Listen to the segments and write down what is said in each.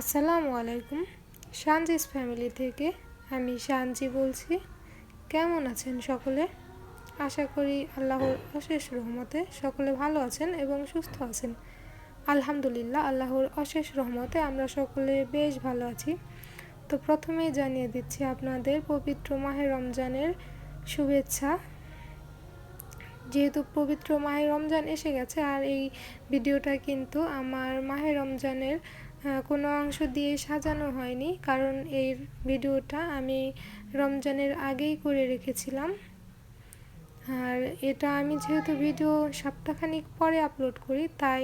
আসসালামু আলাইকুম। সানজিস ফ্যামিলি থেকে আমি সানজি বলছি। কেমন আছেন সকলে? আশা করি আল্লাহর অশেষ রহমতে সকলে ভালো আছেন এবং সুস্থ আছেন। আলহামদুলিল্লাহ, আল্লাহর অশেষ রহমতে আমরা সকলে বেশ ভালো আছি। তো প্রথমেই জানিয়ে দিচ্ছি আপনাদের, পবিত্র মাহে রমজানের শুভেচ্ছা। যেহেতু পবিত্র মাহে রমজান এসে গেছে, আর এই ভিডিওটা কিন্তু আমার মাহে রমজানের কোনো অংশ দিয়ে সাজানো হয়নি, কারণ এই ভিডিওটা আমি রমজানের আগেই করে রেখেছিলাম। আর এটা আমি যেহেতু ভিডিও সপ্তাহখানিক পরে আপলোড করি, তাই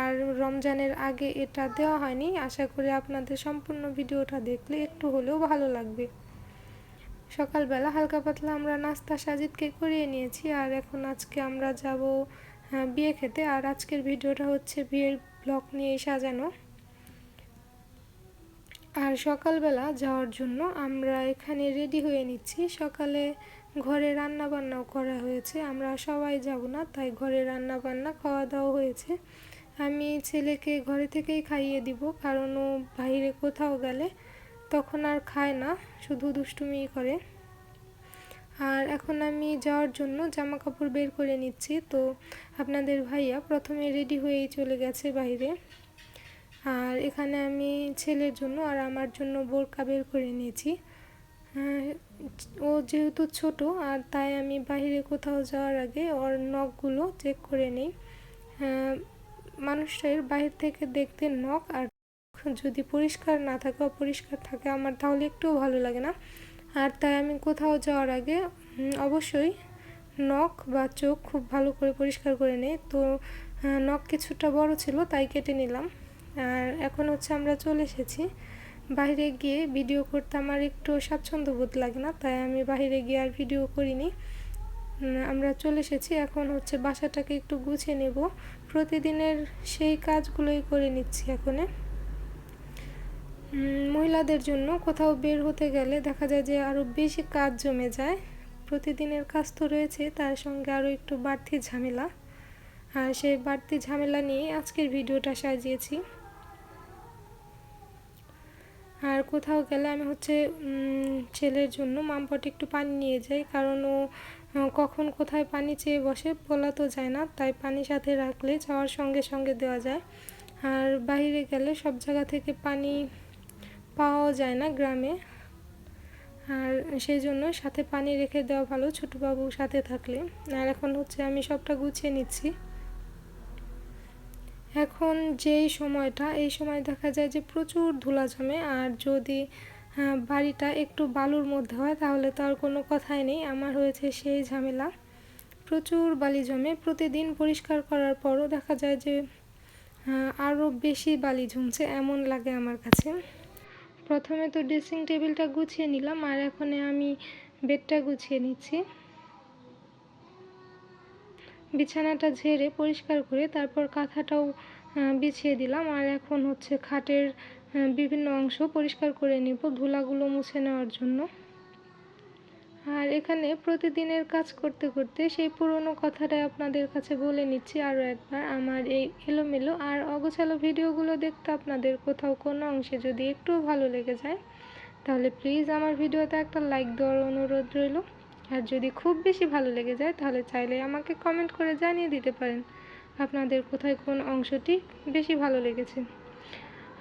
আর রমজানের আগে এটা দেওয়া হয়নি। আশা করি আপনাদের সম্পূর্ণ ভিডিওটা দেখলে একটু হলেও ভালো লাগবে। সকালবেলা হালকা পাতলা আমরা নাস্তা সাজিদকে করিয়ে নিয়েছি, আর এখন আজকে আমরা যাব বিয়ে খেতে। আর আজকের ভিডিওটা হচ্ছে বিয়ের ব্লগ নিয়ে সাজানো। আর সকালবেলা যাওয়ার জন্য আমরা এখানে রেডি হয়ে নিচ্ছি। সকালে ঘরে রান্না বান্নাও করা হয়েছে। আমরা সবাই যাব না, তাই ঘরে রান্না বান্না খাওয়া দাওয়া হয়েছে। আমি ছেলেকে ঘরে থেকেই খাইয়ে দিব, কারণ ও বাইরে কোথাও গেলে তখন আর খায় না, শুধু দুষ্টুমি করে। আর এখন আমি যাওয়ার জন্য জামা কাপড় বের করে নিচ্ছি। তো আপনাদের ভাইয়া প্রথমে রেডি হয়েই চলে গেছে বাইরে। আর এখানে আমি ছেলের জন্য আর আমার জন্য বোরকা বের করে নিয়েছি। ও যেহেতু ছোট আর তাই আমি বাহিরে কোথাও যাওয়ার আগে ওর নখগুলো চেক করে নিই। মানুষের বাহির থেকে দেখতে নখ আর যদি পরিষ্কার না থাকে, অপরিষ্কার থাকে আমার তাহলে একটুও ভালো লাগে না। আর তাই আমি কোথাও যাওয়ার আগে অবশ্যই নখ বা চোখ খুব ভালো করে পরিষ্কার করে নিই। তো নখ কিছুটা বড় ছিল তাই কেটে নিলাম। আর এখন হচ্ছে আমরা চলে এসেছি। বাইরে গিয়ে ভিডিও করতে আমার একটু স্বাচ্ছন্দ্য বোধ লাগে না, তাই আমি বাইরে গিয়ে আর ভিডিও করিনি। আমরা চলে এসেছি, এখন হচ্ছে বাসাটাকে একটু গুছিয়ে নেব। প্রতিদিনের সেই কাজগুলোই করে নিচ্ছি এখনে। মহিলাদের জন্য কোথাও বের হতে গেলে দেখা যায় যে আরও বেশি কাজ জমে যায়। প্রতিদিনের কাজ তো রয়েছে, তার সঙ্গে আরও একটু বাড়তি ঝামেলা। আর সেই বাড়তি ঝামেলা নিয়ে আজকের ভিডিওটা সাজিয়েছি। আর কোথাও গেলে আমি হচ্ছে ছেলের জন্য মামপটে একটু পানি নিয়ে যাই। কারণ ও কখন কোথায় পানি চেয়ে বসে বলা তো যায় না, তাই পানি সাথে রাখলে যাওয়ার সঙ্গে সঙ্গে দেওয়া যায়। আর বাইরে গেলে সব জায়গা থেকে পানি পাওয়াও যায় না গ্রামে। আর সেই জন্য সাথে পানি রেখে দেওয়া ভালো ছোটোবাবু সাথে থাকলে। আর এখন হচ্ছে আমি সবটা গুছিয়ে নিচ্ছি। এখন যেই সময়টা, এই সময় দেখা যায় যে প্রচুর ধুলা জমে। আর যদি বাড়িটা একটু বালুর মধ্যে হয়, তাহলে তো আর কোনো কথাই নেই। আমার হয়েছে সেই ঝামেলা। প্রচুর বালি জমে। প্রতিদিন পরিষ্কার করার পরও দেখা যায় যে আরও বেশি বালি জমছে, এমন লাগে আমার কাছে। প্রথমে তো ড্রেসিং টেবিলটা গুছিয়ে নিলাম, আর এখন আমি বেডটা গুছিয়ে নিচ্ছি। বিছানাটা ঝেড়ে পরিষ্কার করে তারপর কাঁথাটাও বিছিয়ে দিলাম। আর এখন হচ্ছে খাটের বিভিন্ন অংশ পরিষ্কার করে নিব ধুলাগুলো মুছে নেওয়ার জন্য। আর এখানে প্রতিদিনের কাজ করতে করতে সেই পুরনো কথাটাই আপনাদের কাছে বলে নিচ্ছি আরও একবার। আমার এই এলোমেলো আর অগোছালো ভিডিওগুলো দেখতে আপনাদের কোথাও কোনো অংশে যদি একটু ভালো লেগে যায়, তাহলে প্লিজ আমার ভিডিওতে একটা লাইক দেওয়ার অনুরোধ রইল। আর যদি খুব বেশি ভালো লেগে যায়, তাহলে চাইলে আমাকে কমেন্ট করে জানিয়ে দিতে পারেন আপনাদের কোথায় কোন অংশটি বেশি ভালো লেগেছে।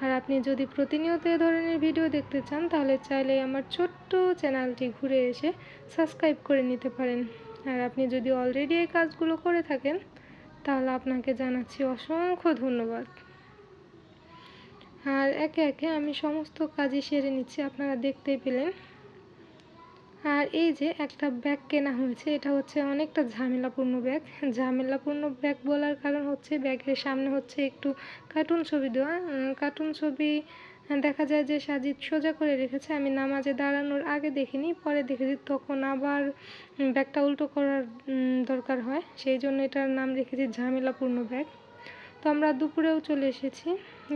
আর আপনি যদি প্রতিনিয়ত এ ধরনের ভিডিও দেখতে চান, তাহলে চাইলে আমার ছোট্ট চ্যানেলটি ঘুরে এসে সাবস্ক্রাইব করে নিতে পারেন। আর আপনি যদি অলরেডি এই কাজগুলো করে থাকেন, তাহলে আপনাকে জানাচ্ছি অসংখ্য ধন্যবাদ। আর একে একে আমি সমস্ত কাজই সেরে নিচ্ছি, আপনারা দেখতেই পেলেন। আর এই যে একটা ব্যাগ কেনা হয়েছে, এটা হচ্ছে অনেকটা ঝামেলাপূর্ণ ব্যাগ। ঝামেলাপূর্ণ ব্যাগ বলার কারণ হচ্ছে ব্যাগের সামনে হচ্ছে একটু কার্টুন ছবি দেওয়া। কার্টুন ছবি দেখা যায় যে সাজিদ সোজা করে রেখেছে। আমি নামাজে দাঁড়ানোর আগে দেখিনি, পরে দেখেছি তখন আবার ব্যাগটা উল্টো করার দরকার হয়। সেই জন্য এটার নাম রেখেছি ঝামেলাপূর্ণ ব্যাগ। তো আমরা দুপুরেও চলে এসেছি।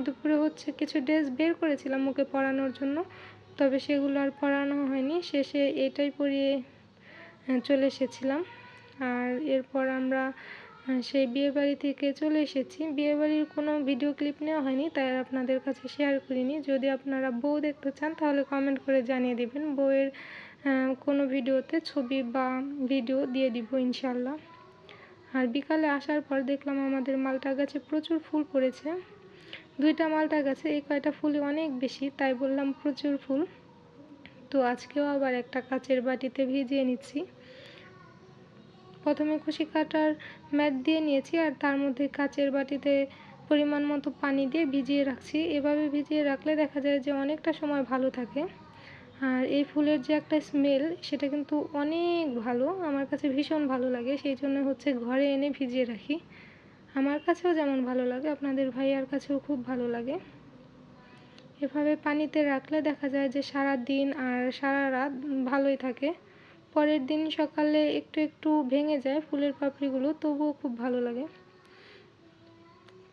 দুপুরে হচ্ছে কিছু ড্রেস বের করেছিলাম মুখে পরানোর জন্য। তবে সেগুলো আর পড়ানো হয়নি। শেষে এটাই পড়িয়ে চলে এসেছিলাম। আর এরপর আমরা সেই বিয়েবাড়ি থেকে চলে এসেছি। বিয়েবাড়ির কোনো ভিডিও ক্লিপ নেওয়া হয়নি, তাই আর আপনাদের কাছে শেয়ার করিনি। যদি আপনারা বউ দেখতে চান, তাহলে কমেন্ট করে জানিয়ে দেবেন। বউয়ের কোনো ভিডিওতে ছবি বা ভিডিও দিয়ে দিব ইনশাল্লাহ আর বিকালে আসার পর দেখলাম আমাদের মালটা গাছে প্রচুর ফুল পড়েছে। দুইটা মালটা গাছে এই কয়টা ফুলই অনেক বেশি, তাই বললাম প্রচুর ফুল। তো আজকেও আবার একটা কাচের বাটিতে ভিজিয়ে নিচ্ছি। প্রথমে কুশি কাটার ম্যাট দিয়ে নিয়েছি আর তার মধ্যে কাচের বাটিতে পরিমাণ মতো পানি দিয়ে ভিজিয়ে রাখছি। এভাবে ভিজিয়ে রাখলে দেখা যায় যে অনেকটা সময় ভালো থাকে। আর এই ফুলের যে একটা স্মেল, সেটা কিন্তু অনেক ভালো। আমার কাছে ভীষণ ভালো লাগে, সেই জন্য হচ্ছে ঘরে এনে ভিজিয়ে রাখি। আমার কাছেও যেমন ভালো লাগে, আপনাদের ভাইয়ার কাছেও খুব ভালো লাগে। এভাবে পানিতে রাখলে দেখা যায় যে সারা দিন আর সারা রাত ভালোই থাকে। পরের দিন সকালে একটু একটু ভেঙে যায় ফুলের পাপড়িগুলো, তবুও খুব ভালো লাগে।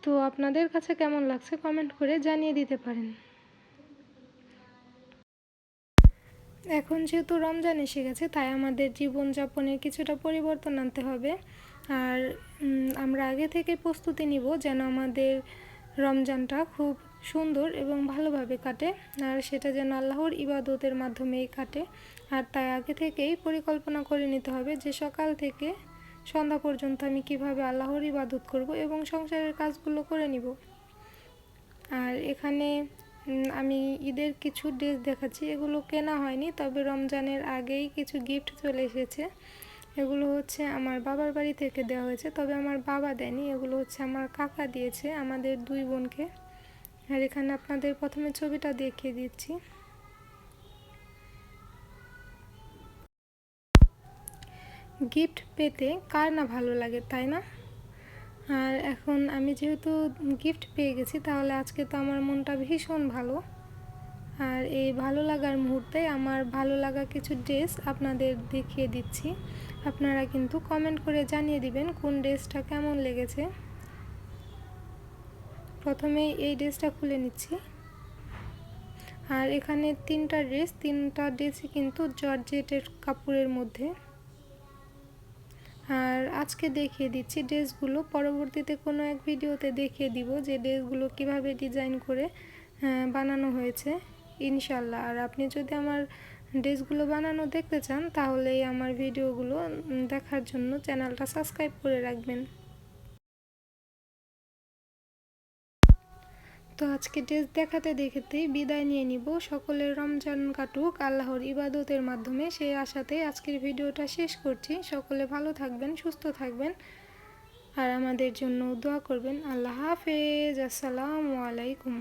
তো আপনাদের কাছে কেমন লাগছে কমেন্ট করে জানিয়ে দিতে পারেন। এখন যেহেতু রমজান এসে গেছে, তাই আমাদের জীবনযাপনে কিছুটা পরিবর্তন আনতে হবে। আর আমরা আগে থেকে প্রস্তুতি নিব যেন আমাদের রমজানটা খুব সুন্দর এবং ভালোভাবে কাটে। আর সেটা যেন আল্লাহর ইবাদতের মাধ্যমেই কাটে। আর তাই আগে থেকেই পরিকল্পনা করে নিতে হবে যে সকাল থেকে সন্ধ্যা পর্যন্ত আমি কীভাবে আল্লাহর ইবাদত করব এবং সংসারের কাজগুলো করে নিব। আর এখানে আমি ঈদের কিছু ড্রেস দেখাচ্ছি। এগুলো কেনা হয়নি, তবে রমজানের আগেই কিছু গিফট চলে এসেছে। এগুলো হচ্ছে আমার বাবার বাড়ি থেকে দেওয়া হয়েছে, তবে আমার বাবা দেয়নি। এগুলো হচ্ছে আমার কাকা দিয়েছে আমাদের দুই বোনকে। আর এখানে আপনাদের প্রথমে ছবিটা দেখিয়ে দিচ্ছি। গিফট পেতে কার না ভালো লাগে, তাই না? আর এখন আমি যেহেতু গিফট পেয়ে গেছি, তাহলে আজকে তো আমার মনটা ভীষণ ভালো। আর এই ভালো লাগার মুহূর্তে আমার ভালো লাগা কিছু ড্রেস আপনাদের দেখিয়ে দিচ্ছি। আপনারা কিন্তু কমেন্ট করে জানিয়ে দিবেন কোন ড্রেসটা কেমন লেগেছে। প্রথমে এই ড্রেসটা খুলে নিচ্ছি। আর এখানে তিনটা ড্রেস, তিনটা ড্রেসই কিন্তু জর্জেটের কাপড়ের মধ্যে। আর আজকে দেখিয়ে দিচ্ছি ড্রেসগুলো। পরবর্তীতে কোনো এক ভিডিওতে দেখিয়ে দিব যে ড্রেসগুলো কীভাবে ডিজাইন করে বানানো হয়েছে। ইনশাল্লাহ। আর আপনি যদি আমার ড্রেসগুলো বানানো দেখতে চান তাহলে আমার ভিডিওগুলো দেখার জন্য চ্যানেলটা সাবস্ক্রাইব করে রাখবেন। তো আজকে ড্রেস দেখাতে দেখাতেই বিদায় নিয়ে নিব। সকলের রমজান কাটুক, আল্লাহর ইবাদতের মাধ্যমে। সেই আশাতে আজকের ভিডিওটা শেষ করছি। সকলে ভালো থাকবেন, সুস্থ থাকবেন। আর আমাদের জন্য দোয়া করবেন। আল্লাহ হাফেজ। আসসালামু আলাইকুম।